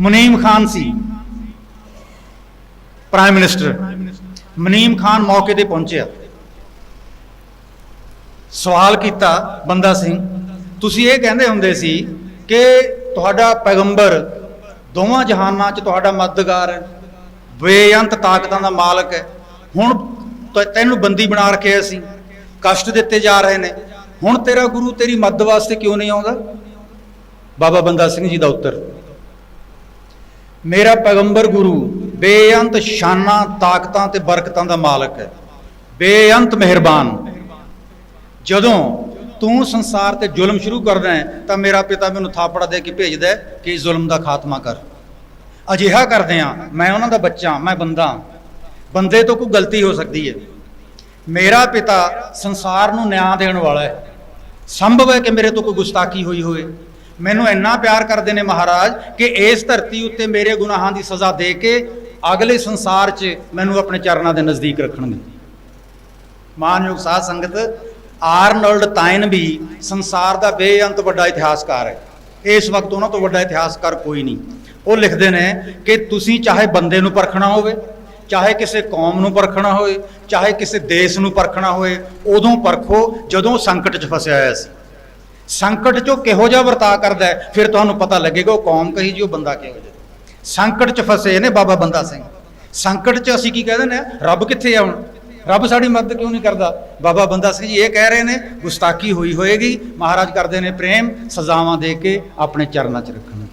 ਮੁਨੀਮ ਖਾਨ ਸੀ। Prime minister Munim Khan ਮੌਕੇ ਤੇ ਪਹੁੰਚਿਆ। ਸਵਾਲ ਕੀਤਾ ਬੰਦਾ ਸਿੰਘ, ਤੁਸੀਂ ਇਹ ਕਹਿੰਦੇ ਹੁੰਦੇ ਸੀ ਕਿ ਤੁਹਾਡਾ ਪੈਗੰਬਰ ਦੋਵਾਂ ਜਹਾਨਾਂ 'ਚ ਤੁਹਾਡਾ ਮਦਦਗਾਰ ਹੈ, ਬੇਅੰਤ ਤਾਕਤਾਂ ਦਾ ਮਾਲਕ ਹੈ। ਹੁਣ ਤੈਨੂੰ ਬੰਦੀ ਬਣਾ ਰੱਖਿਆ ਸੀ ਕਸ਼ਟ ਦਿੱਤੇ ਜਾ ਰਹੇ ਨੇ। ਹੁਣ ਤੇਰਾ ਗੁਰੂ, ਤੇਰੀ ਮਦਦ ਵਾਸਤੇ ਕਿਉਂ ਨਹੀਂ ਆਉਂਦਾ? ਬਾਬਾ ਬੰਦਾ ਸਿੰਘ ਜੀ ਦਾ ਉੱਤਰ। ਮੇਰਾ ਪੈਗੰਬਰ ਗੁਰੂ, ਬੇਅੰਤ ਸ਼ਾਨਾਂ, ਤਾਕਤਾਂ ਤੇ ਬਰਕਤਾਂ ਦਾ ਮਾਲਕ ਹੈ। ਬੇਅੰਤ ਮਿਹਰਬਾਨ। ਜਦੋਂ ਤੂੰ ਸੰਸਾਰ ਤੇ ਜ਼ੁਲਮ ਸ਼ੁਰੂ ਕਰਦਾ ਹੈ, ਤਾਂ ਮੇਰਾ ਪਿਤਾ ਮੈਨੂੰ ਥਾਪੜਾ ਦੇ ਕੇ ਭੇਜਦਾ ਕਿ ਜ਼ੁਲਮ ਦਾ ਖਾਤਮਾ ਕਰ। ਅਜਿਹਾ ਕਰਦੇ ਆ ਮੈਂ ਉਹਨਾਂ ਦਾ ਬੱਚਾ, ਮੈਂ ਬੰਦਾ ਬੰਦੇ ਤੋਂ ਕੋਈ ਗਲਤੀ ਹੋ ਸਕਦੀ ਹੈ। ਮੇਰਾ ਪਿਤਾ ਸੰਸਾਰ ਨੂੰ ਨਿਆਂ ਦੇਣ ਵਾਲਾ ਹੈ। ਸੰਭਵ ਹੈ ਕਿ ਮੇਰੇ ਤੋਂ ਕੋਈ ਗੁਸਤਾਖੀ ਹੋਈ ਹੋਵੇ। ਮੈਨੂੰ ਇੰਨਾ ਪਿਆਰ ਕਰਦੇ ਨੇ ਮਹਾਰਾਜ ਕਿ ਇਸ ਧਰਤੀ ਉੱਤੇ ਮੇਰੇ ਗੁਨਾਹਾਂ ਦੀ ਸਜ਼ਾ ਦੇ ਕੇ ਅਗਲੇ ਸੰਸਾਰ 'ਚ ਮੈਨੂੰ ਆਪਣੇ ਚਰਨਾਂ ਦੇ ਨਜ਼ਦੀਕ ਰੱਖਣਗੇ ਮਾਨਯੋਗ ਸਾਧ ਸੰਗਤ, ਆਰਨਲਡ ਤਾਇਨ ਵੀ ਸੰਸਾਰ ਦਾ ਬੇਅੰਤ ਵੱਡਾ ਇਤਿਹਾਸਕਾਰ ਹੈ। ਇਸ ਵਕਤ ਉਹਨਾਂ ਤੋਂ ਵੱਡਾ ਇਤਿਹਾਸਕਾਰ ਕੋਈ ਨਹੀਂ। ਉਹ ਲਿਖਦੇ ਨੇ ਕਿ ਤੁਸੀਂ ਚਾਹੇ ਬੰਦੇ ਨੂੰ ਪਰਖਣਾ ਹੋਵੇ, ਚਾਹੇ ਕਿਸੇ ਕੌਮ ਨੂੰ ਪਰਖਣਾ ਹੋਵੇ ਚਾਹੇ ਕਿਸੇ ਦੇਸ਼ ਨੂੰ ਪਰਖਣਾ ਹੋਵੇ ਉਦੋਂ ਪਰਖੋ ਜਦੋਂ ਸੰਕਟ 'ਚ ਫਸਿਆ ਹੋਇਆ ਸੀ। ਸੰਕਟ 'ਚੋਂ ਕਿਹੋ ਜਿਹਾ ਵਰਤਾਅ ਕਰਦਾ ਹੈ, ਫਿਰ ਤੁਹਾਨੂੰ ਪਤਾ ਲੱਗੇਗਾ ਉਹ ਕੌਮ ਕਹੀ ਜੀ, ਉਹ ਬੰਦਾ ਕਿਹੋ ਜਿਹਾ। ਸੰਕਟ 'ਚ ਫਸੇ ਨੇ ਬਾਬਾ ਬੰਦਾ ਸਿੰਘ। ਸੰਕਟ 'ਚ ਅਸੀਂ ਕੀ ਕਹਿੰਦੇ ਨੇ ਰੱਬ ਕਿੱਥੇ ਆ ਹੁਣ? ਰੱਬ ਸਾਡੀ ਮਦਦ ਕਿਉਂ ਨਹੀਂ ਕਰਦਾ? ਬਾਬਾ ਬੰਦਾ ਸਿੰਘ ਜੀ ਇਹ ਕਹਿ ਰਹੇ ਨੇ, ਗੁਸਤਾਖੀ ਹੋਈ ਹੋਏਗੀ, ਮਹਾਰਾਜ ਕਰਦੇ ਨੇ ਪ੍ਰੇਮ, ਸਜ਼ਾਵਾਂ ਦੇ ਕੇ ਆਪਣੇ ਚਰਨਾਂ 'ਚ ਰੱਖਣ।